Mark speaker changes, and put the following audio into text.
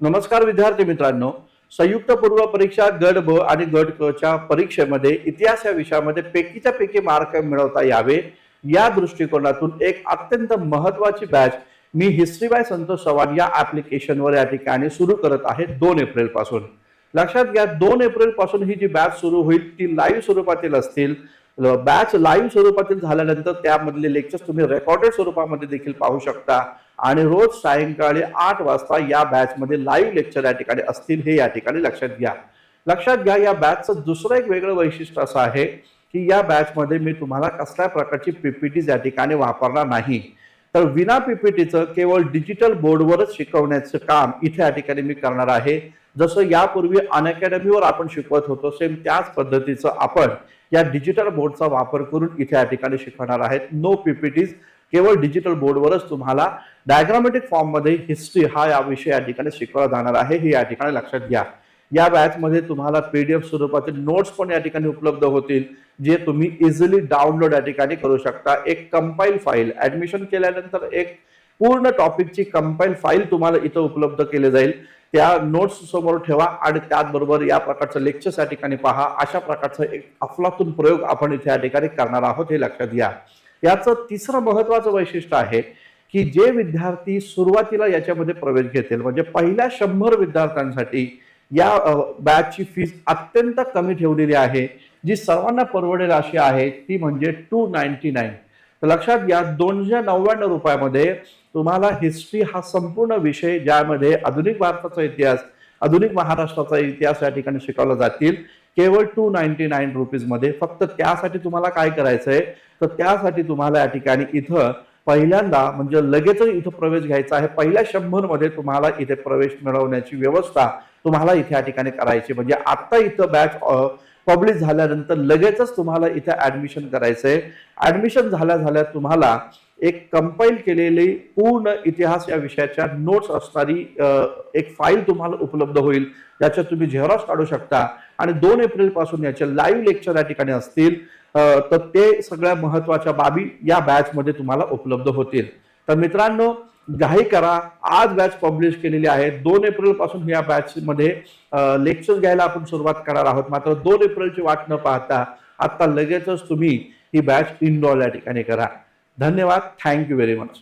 Speaker 1: नमस्कार विद्यार्थी मित्रांनो. संयुक्त पूर्व परीक्षा गट ब आणि गट क च्या परीक्षेमध्ये इतिहास या विषयामध्ये पैकीच्या पैकी मार्क मिळवता यावे. या दृष्टिकोनातून एक अत्यंत महत्वाची बॅच मी हिस्ट्री बाय संतोष चव्हाण या ऍप्लिकेशनवर या ठिकाणी सुरू करत आहे दोन एप्रिलपासून. लक्षात घ्या दोन एप्रिलपासून ही जी बॅच सुरू होईल ती लाईव्ह स्वरूपातील असतील. बॅच लाईव्ह स्वरूपातील झाल्यानंतर त्यामधले लेक्चर्स तुम्ही रेकॉर्डेड स्वरूपामध्ये देखील पाहू शकता. आणि रोज सायंकाळी आठ वाजता या बॅचमध्ये लाईव्ह लेक्चर या ठिकाणी असतील हे या ठिकाणी लक्षात घ्या. लक्षात घ्या या बॅचचं दुसरं एक वेगळं वैशिष्ट्य असं आहे की या बॅचमध्ये मी तुम्हाला कसल्या प्रकारची पीपीटी या ठिकाणी वापरणार नाही. तर विना पीपीटीचं केवळ डिजिटल बोर्डवरच शिकवण्याचं काम इथे या ठिकाणी मी करणार आहे. जसं यापूर्वी अनअकॅडमीवर आपण शिकवत होतो सेम त्याच पद्धतीचं आपण या डिजिटल बोर्डचा वापर करून इथे या ठिकाणी शिकवणार आहेत. नो पीपीटीज केवळ डिजिटल बोर्डवरच तुम्हाला डायग्रामॅटिक फॉर्ममध्ये हिस्ट्री हा या विषय या ठिकाणी शिकवला जाणार आहे. हे या ठिकाणी लक्षात घ्या. या बॅचमध्ये तुम्हाला पीडीएफ स्वरूपातील नोट्स पण या ठिकाणी उपलब्ध होतील जे तुम्ही इझिली डाउनलोड या ठिकाणी करू शकता. एक कंपाईल फाईल ऍडमिशन केल्यानंतर एक पूर्ण टॉपिकची कंपाईल फाईल तुम्हाला इथं उपलब्ध केली जाईल. त्या नोट्स समोर ठेवा आणि त्याचबरोबर या प्रकारचं लेक्चर्स या ठिकाणी पहा. अशा प्रकारचा एक अफलातून प्रयोग आपण इथे या ठिकाणी करणार आहोत हे लक्षात घ्या. याचं तिसरं महत्वाचं वैशिष्ट्य आहे की जे विद्यार्थी सुरुवातीला याच्यामध्ये प्रवेश घेतील म्हणजे पहिल्या शंभर विद्यार्थ्यांसाठी या बॅचची फीस अत्यंत कमी ठेवलेली आहे. जी सर्वांना परवडेल अशी आहे ती म्हणजे टू नाईन्टी नाईन तर लक्षात घ्या दोनशे नव्याण्णव रुपयामध्ये तुम्हाला हिस्ट्री हा संपूर्ण विषय ज्यामध्ये आधुनिक भारताचा इतिहास आधुनिक महाराष्ट्राचा इतिहास या ठिकाणी शिकवला जातील. केवळ टू नाईन्टी नाईन रुपीजमध्ये फक्त त्यासाठी तुम्हाला काय करायचंय? तर त्यासाठी तुम्हाला या ठिकाणी इथं पहिल्यांदा म्हणजे लगेचच इथं प्रवेश घ्यायचा आहे. पहिल्या शंभरमध्ये तुम्हाला इथे प्रवेश मिळवण्याची व्यवस्था तुम्हाला इथे या ठिकाणी करायची म्हणजे आता इथं बॅच पब्लिश झाल्यानंतर लगेचच तुम्हाला इथे ऍडमिशन आहे ऍडमिशन झाल्या झाल्या तुम्हाला एक कंपाईल केलेली पूर्ण इतिहास या विषयाच्या नोट्स असणारी एक फाईल तुम्हाला उपलब्ध होईल. याच्यात तुम्ही झेरॉक्स काढू शकता. आणि दोन एप्रिलपासून याचे लाईव्ह लेक्चर या ठिकाणी असतील. तर ते सगळ्या महत्त्वाच्या बाबी या बॅचमध्ये तुम्हाला उपलब्ध होतील. तर मित्रांनो घाई करा. आज बॅच पब्लिश केलेली आहे. दोन एप्रिलपासून या बॅच मध्ये लेक्चर घ्यायला आपण सुरुवात करणार आहोत. मात्र दोन एप्रिलची वाट न पाहता आता लगेचच तुम्ही ही बॅच इनरोल या ठिकाणी करा. धन्यवाद. Thank you very much